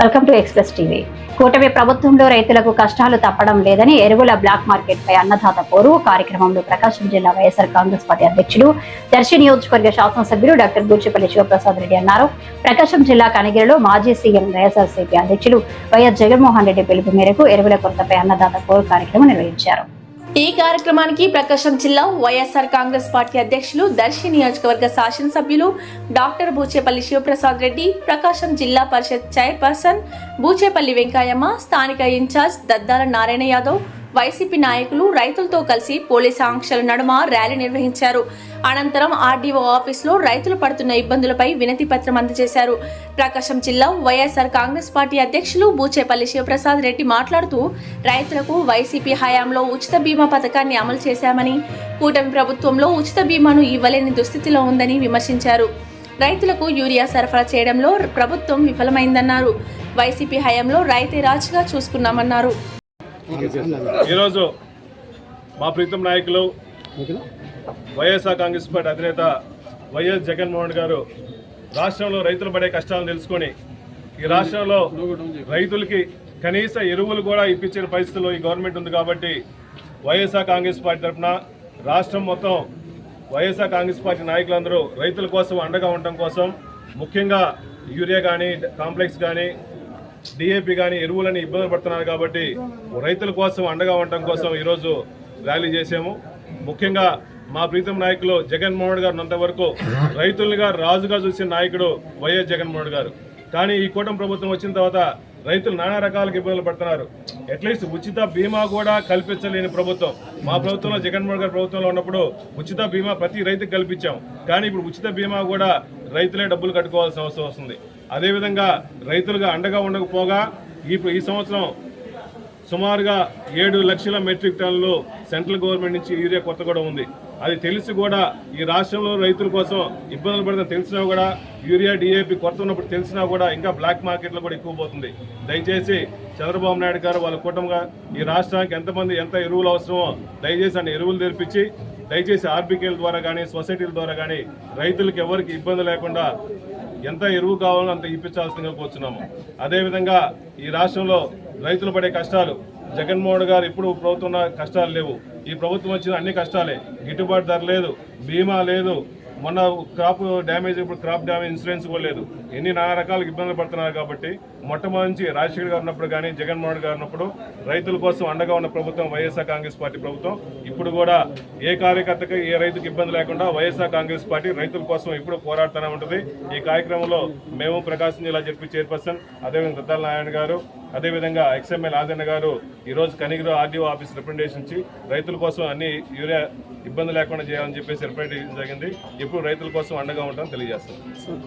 Welcome to express TV. కూటమి ప్రభుత్వంలో రైతులకు కష్టాలు తప్పడం లేదని ఎరువుల బ్లాక్ మార్కెట్ పై అన్నదాత పోరు కార్యక్రమంలో ప్రకాశం జిల్లా వైఎస్ఆర్ కాంగ్రెస్ పార్టీ అధ్యక్షులు దర్శి నియోజకవర్గ శాసనసభ్యులు డాక్టర్ బూచిపల్లి శివప్రసాద్ రెడ్డి అన్నారు. ప్రకాశం జిల్లా కనగిరిలో మాజీ సీఎం వైఎస్ఆర్సీపీ అధ్యక్షులు వైఎస్ జగన్మోహన్ రెడ్డి పిలుపు మేరకు ఎరువుల కొరతపై అన్నదాత పోరు కార్యక్రమం నిర్వహించారు. ఈ కార్యక్రమానికి ప్రకాశం జిల్లా వైఎస్ఆర్ కాంగ్రెస్ పార్టీ అధ్యక్షులు దర్శి నియోజకవర్గ శాసనసభ్యులు డాక్టర్ బూచేపల్లి శివప్రసాద్ రెడ్డి ప్రకాశం జిల్లా పరిషత్ చైర్పర్సన్ బూచేపల్లి వెంకయ్యమ్మ స్థానిక ఇన్ఛార్జ్ దద్దాల నారాయణ యాదవ్ వైసీపీ నాయకులు రైతులతో కలిసి పోలీసు ఆంక్షల నడుమ ర్యాలీ నిర్వహించారు. అనంతరం ఆర్డీఓ ఆఫీసులో రైతులు పడుతున్న ఇబ్బందులపై వినతి పత్రం అందజేశారు. ప్రకాశం జిల్లా వైఎస్ఆర్ కాంగ్రెస్ పార్టీ అధ్యక్షులు బూచేపల్లి శివప్రసాద్ రెడ్డి మాట్లాడుతూ రైతులకు వైసీపీ హయాంలో ఉచిత బీమా పథకాన్ని అమలు చేశామని కూటమి ప్రభుత్వంలో ఉచిత బీమాను ఇవ్వలేని దుస్థితిలో ఉందని విమర్శించారు. రైతులకు యూరియా సరఫరా చేయడంలో ప్రభుత్వం విఫలమైందన్నారు. వైసీపీ హయాంలో రైతే రాజుగా చూసుకున్నామన్నారు. ఈరోజు మా ప్రీతం నాయకులు వైఎస్ఆర్ కాంగ్రెస్ పార్టీ అధినేత వైఎస్ జగన్మోహన్ గారు రాష్ట్రంలో రైతులు పడే కష్టాలను తెలుసుకొని ఈ రాష్ట్రంలో రైతులకి కనీస ఎరువులు కూడా ఇప్పించిన పరిస్థితుల్లో ఈ గవర్నమెంట్ ఉంది కాబట్టి వైఎస్ఆర్ కాంగ్రెస్ పార్టీ తరఫున రాష్ట్రం మొత్తం వైఎస్ఆర్ కాంగ్రెస్ పార్టీ నాయకులందరూ రైతుల కోసం అండగా ఉండటం కోసం ముఖ్యంగా యూరియా కానీ కాంప్లెక్స్ కానీ డిఏపి కానీ ఎరువులని ఇబ్బందులు పడుతున్నారు కాబట్టి రైతుల కోసం అండగా ఉండటం కోసం ఈరోజు ర్యాలీ చేసాము ముఖ్యంగా మా ప్రీతం నాయకులు జగన్మోహన్ గారు అంతవరకు రైతులుగా రాజుగా చూసిన నాయకుడు వైఎస్ జగన్మోహన్ గారు. కానీ ఈ కూటమి ప్రభుత్వం వచ్చిన తర్వాత రైతులు నానా రకాలకు ఇబ్బందులు పడుతున్నారు. అట్లీస్ట్ ఉచిత బీమా కూడా కల్పించలేని ప్రభుత్వం. మా ప్రభుత్వంలో జగన్మోహన్ గారి ప్రభుత్వంలో ఉన్నప్పుడు ఉచిత బీమా ప్రతి రైతుకు కల్పించాం. కానీ ఇప్పుడు ఉచిత బీమా కూడా రైతులే డబ్బులు కట్టుకోవాల్సిన అవసరం వస్తుంది. అదేవిధంగా రైతులుగా అండగా ఉండకపోగా ఈ ఈ సంవత్సరం సుమారుగా ఏడు లక్షల మెట్రిక్ టన్నులు సెంట్రల్ గవర్నమెంట్ నుంచి యూరియా కొత్త కూడా ఉంది. అది తెలిసి కూడా ఈ రాష్ట్రంలో రైతుల కోసం ఇబ్బందులు పడితే తెలిసినా కూడా యూరియా డిఏపి కొత్త ఉన్నప్పుడు తెలిసినా కూడా ఇంకా బ్లాక్ మార్కెట్లో కూడా ఎక్కువ పోతుంది. దయచేసి చంద్రబాబు నాయుడు గారు వాళ్ళ కుటుంబంగా ఈ రాష్ట్రానికి ఎంతమంది ఎంత ఎరువులు అవసరమో దయచేసి అన్ని ఎరువులు తెరిపించి దయచేసి ఆర్బికేల ద్వారా కానీ సొసైటీల ద్వారా కానీ రైతులకు ఎవరికి ఇబ్బంది లేకుండా ఎంత ఎరువు కావాలో అంత ఇప్పించాల్సిందిగా కూర్చున్నాము. అదేవిధంగా ఈ రాష్ట్రంలో రైతులు పడే కష్టాలు జగన్మోహన్ గారు ఇప్పుడు ప్రభుత్వం కష్టాలు లేవు. ఈ ప్రభుత్వం వచ్చిన అన్ని కష్టాలే. గిట్టుబాటు ధర లేదు బీమా లేదు మొన్న క్రాప్ డ్యామేజ్ ఇప్పుడు క్రాప్ డ్యామేజ్ ఇన్సూరెన్స్ కూడా లేదు. ఎన్ని నానా రకాల ఇబ్బందులు పడుతున్నారు కాబట్టి మొట్టమొదటి రాజశేఖర్ గారు ఉన్నప్పుడు కానీ జగన్మోహన్ గారు ఉన్నప్పుడు రైతుల కోసం అండగా ఉన్న ప్రభుత్వం వైఎస్ఆర్ కాంగ్రెస్ పార్టీ ప్రభుత్వం. ఇప్పుడు కూడా ఏ కార్యకర్తకి ఏ రైతుకి ఇబ్బంది లేకుండా వైఎస్ఆర్ కాంగ్రెస్ పార్టీ రైతుల కోసం ఇప్పుడు పోరాడుతూనే ఉంటుంది. ఈ కార్యక్రమంలో మేము ప్రకాశం జిల్లా జడ్పీ చైర్పర్సన్ అదేవిధంగా దద్దాల నారాయణ గారు అదేవిధంగా ఎక్స్ఎంఎల్ ఆదన్న గారు ఈరోజు కనిగిరి ఆర్డీఓ ఆఫీస్ రిప్రజెంటేషన్ ఇచ్చి రైతుల కోసం అన్ని యూరియా ఇబ్బంది లేకుండా చేయాలని చెప్పేసి రిప్రజెంటేషన్ జరిగింది. ఇప్పుడు రైతుల కోసం అండగా ఉంటామని తెలియజేస్తాం.